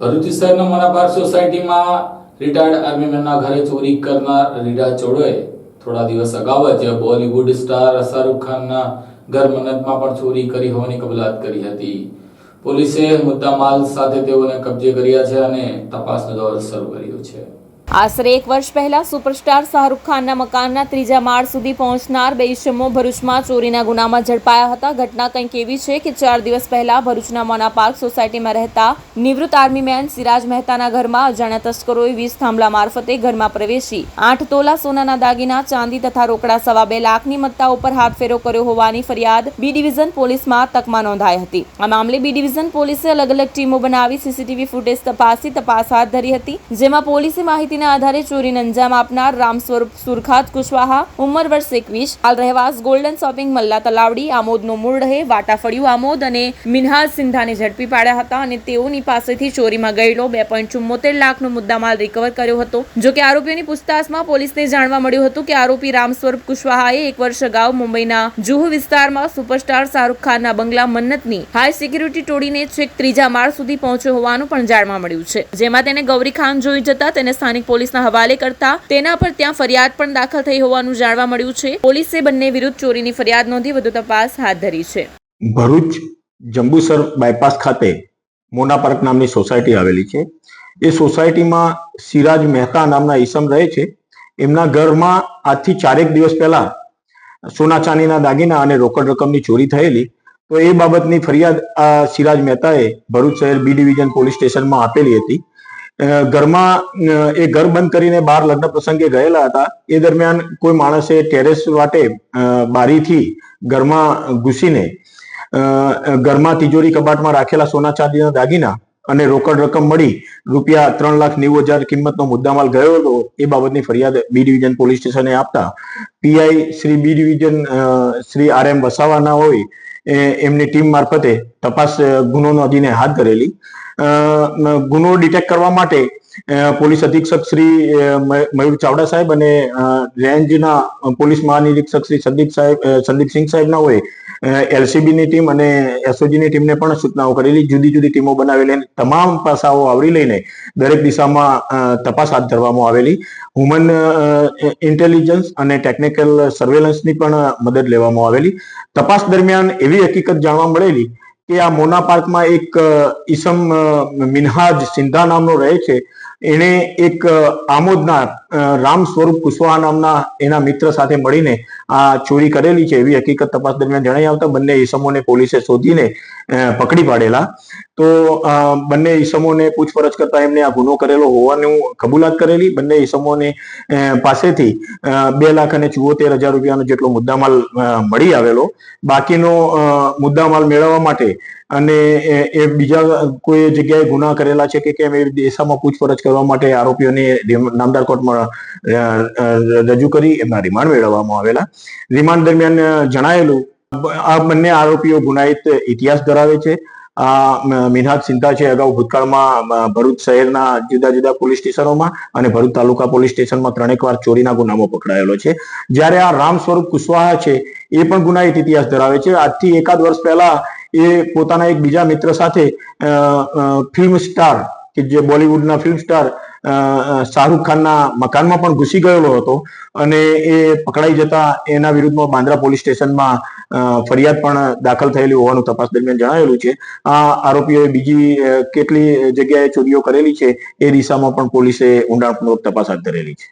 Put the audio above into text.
ભરૂચ શહેરના મનાપાર સોસાયટીમાં રિટાયર્ડ આર્મીમેનના ઘરે ચોરી કરનાર રીડા ચોરોએ થોડા દિવસ અગાઉ જ બોલિવૂડ સ્ટાર શાહરૂખ ખાનના ઘર મન્નતમાં પણ ચોરી કરી હોવાની કબૂલાત કરી હતી. પોલીસે મુદ્દામાલ સાથે તેઓને કબજે કર્યા છે અને તપાસનો દોર શરૂ કર્યો છે. આશરે એક વર્ષ પહેલા સુપરસ્ટાર શાહરૂખ ખાનના મકાનના ત્રીજા માળ સુધી પહોંચનાર બે ઇસમો ભરૂચમાં ચોરીના ગુનામાં ઝડપાયા હતા. ઘટના કંઈક એવી છે કે ચાર દિવસ પહેલા ભરૂચના મોના પાર્ક સોસાયટીમાં રહેતા નિવૃત્ત આર્મી મેન સિરાજ મહેતાના ઘરમાં અજાણ્યા તસ્કરોએ વીસ થાંભલા મારફતે ઘરમાં પ્રવેશી આઠ તોલા સોનાના દાગીના, ચાંદી તથા રોકડા સવા બે લાખની મત્તા ઉપર હાથફેરો કર્યો હોવાની ફરિયાદ બી ડિવિઝન પોલીસમાં તકમાં નોંધાઈ હતી. આ મામલે બી ડિવિઝન પોલીસે અલગ અલગ ટીમો બનાવી સીસીટીવી ફૂટેજ તપાસી તપાસ હાથ ધરી હતી, જેમાં પોલીસે માહિતીના આધારે ચોરીને અંજામ આપનાર રામ સુરખાત કુશવાહા, ઉંમર વર્ષ એકવીસ. હાલ રહેવાસ ગોલ્ડન શોપિંગ મલ્લા તલાવડી. આમોદનો મૂળ રહે વાટાફળિયું આમોદ અને મિનહાજ સિંધાને ઝડપી પાડ્યા હતા અને તેઓની પાસેથી ચોરીમાં ગયેલો બે પોઈન્ટ ચુમ્મોતેર લાખનો મુદ્દામાલ રિકવર કર્યો હતો. જો કે આરોપીઓની પૂછતાછમાં પોલીસને જાણવા મળ્યું હતું કે આરોપી રામ સ્વરૂપ કુશવાહાએ એક વર્ષ અગાઉ મુંબઈના જુહુ વિસ્તારમાં સુપરસ્ટાર શાહરૂખ ખાનના બંગલા મન્નતની હાઈ સિક્યુરિટી તોડીને છેક ત્રીજા માળ સુધી પહોંચ્યો હોવાનું પણ જાણવા મળ્યું છે. જેમાં તેને ગૌરી ખાન જોઈ જતા તેને સ્થાનિક પોલીસના હવાલે કરતા તેના પર ત્યાં ફરિયાદ પણ દાખલ થઈ હોવાનું જાણવા મળ્યું છે. પોલીસે બંને વિરુદ્ધ ચોરીની ફરિયાદ નોંધી વધુ તપાસ હાથ ધરી છે. ભરૂચ જંબુસર બાયપાસ ખાતે મોના પાર્ક નામની સોસાયટી આવેલી છે. એ સોસાયટીમાં સિરાજ મહેતા નામના ઈસમ રહે છે. એમના ઘરમાં આજથી ચારેક દિવસ પહેલા સોના ચાંદીના દાગીના અને રોકડ રકમની ચોરી થયેલી. તો એ બાબતની ફરિયાદ આ સિરાજ મહેતાએ ભરૂચ શહેર બી ડિવિઝન પોલીસ સ્ટેશનમાં આપેલી હતી. ઘરમાં એ ઘર બંધ કરીને બહાર લગ્ન પ્રસંગે ગયેલા હતા. એ દરમિયાન કોઈ માણસે ટેરેસ વાટે બારીથી ઘરમાં ઘૂસીને ઘરમાં તિજોરી કબાટમાં રાખેલા સોના ચાંદીના દાગીના અને રોકડ રકમ મળી રૂપિયા ત્રણ લાખ નેવું હજાર કિંમતનો મુદ્દામાલ ગયો હતો. એ બાબતની ફરિયાદ બી ડિવિઝન પોલીસ સ્ટેશને આપતા PI Shri B division Shri R M વસાવાના હોય એમની ટીમ મારફતે તપાસ ગુનો નોંધીને હાથ ધરેલી. ગુનો ડિટેક્ટ કરવા માટે પોલીસ અધિક્ષક શ્રી મયુર ચાવડા સાહેબ અને રેન્જના પોલીસ મહાનિરીક્ષક શ્રી સંદીપ સાહેબ સંદીપસિંહ સાહેબના હોય એલસીબી ની ટીમ અને એસઓજીની ટીમને પણ સૂચનાઓ કરેલી, જુદી જુદી ટીમો બનાવેલી અને તમામ પાસાઓ આવરી લઈને દરેક દિશામાં તપાસ હાથ ધરવામાં આવેલી. હ્યુમન ઇન્ટેલિજન્સ અને ટેકનિકલ સર્વેલન્સની પણ મદદ લેવામાં આવેલી. તપાસ દરમિયાન એવી હકીકત જાણવા મળેલી કે આ મોના પાર્કમાં એક ઈસમ મિનહાજ સિંધા નામનો રહે છે. એણે એક આમોદના રામ સ્વરૂપ કુશવાહા નામના એના મિત્ર સાથે મળીને આ ચોરી કરેલી છે એવી હકીકત તપાસ દરમિયાન જણાઈ આવતા બંને ઈસમોને પોલીસે શોધીને પકડી પાડેલા. તો બંને ઈસમોને પૂછપરછ કરતા એમને આ ગુનો કરેલો હોવાનું કબૂલાત કરેલી. બંને ઈસમોને પાસેથી બે લાખ અને ચુઓતેર હજાર રૂપિયાનો જેટલો મુદ્દામાલ મળી આવેલો. બાકીનો મુદ્દામાલ મેળવવા માટે અને એ બીજા કોઈ જગ્યાએ ગુના કરેલા છે કે કેમ એ દિશામાં પૂછપરછ કરવા માટે આરોપીઓને નામદાર કોર્ટમાં રજૂ કરી એમના રિમાન્ડ મેળવવામાં આવેલા. રિમાન્ડ દરમિયાન જણાયેલું, આ બંને આરોપીઓ ગુનાહિત ઇતિહાસ ધરાવે છે. આ મિનહાજ સિંધા છે, અગાઉ ભૂતકાળમાં ભરૂચ શહેરના જુદા જુદા પોલીસ સ્ટેશનોમાં અને ભરૂચ તાલુકા પોલીસ સ્ટેશનમાં ત્રણેક વાર ચોરીના ગુનામાં પકડાયેલો છે. જ્યારે આ રામ સ્વરૂપ કુશવાહા છે, એ પણ ગુનાહિત ઇતિહાસ ધરાવે છે. આજથી એકાદ વર્ષ પહેલા એ પોતાના એક બીજા મિત્ર સાથે ફિલ્મ સ્ટાર કે જે બોલિવૂડના ફિલ્મ સ્ટાર શાહરૂખ ખાનના મકાનમાં પણ ઘૂસી ગયેલો હતો અને એ પકડાઈ જતા એના વિરુદ્ધમાં બાંદ્રા પોલીસ સ્ટેશનમાં ફરિયાદ પણ દાખલ થયેલી હોવાનું તપાસ દરમિયાન જણાવેલું છે. આ આરોપીઓએ બીજી કેટલી જગ્યાએ ચોરીઓ કરેલી છે એ દિશામાં પણ પોલીસે ઊંડાણપૂર્વક તપાસ હાથ ધરેલી છે.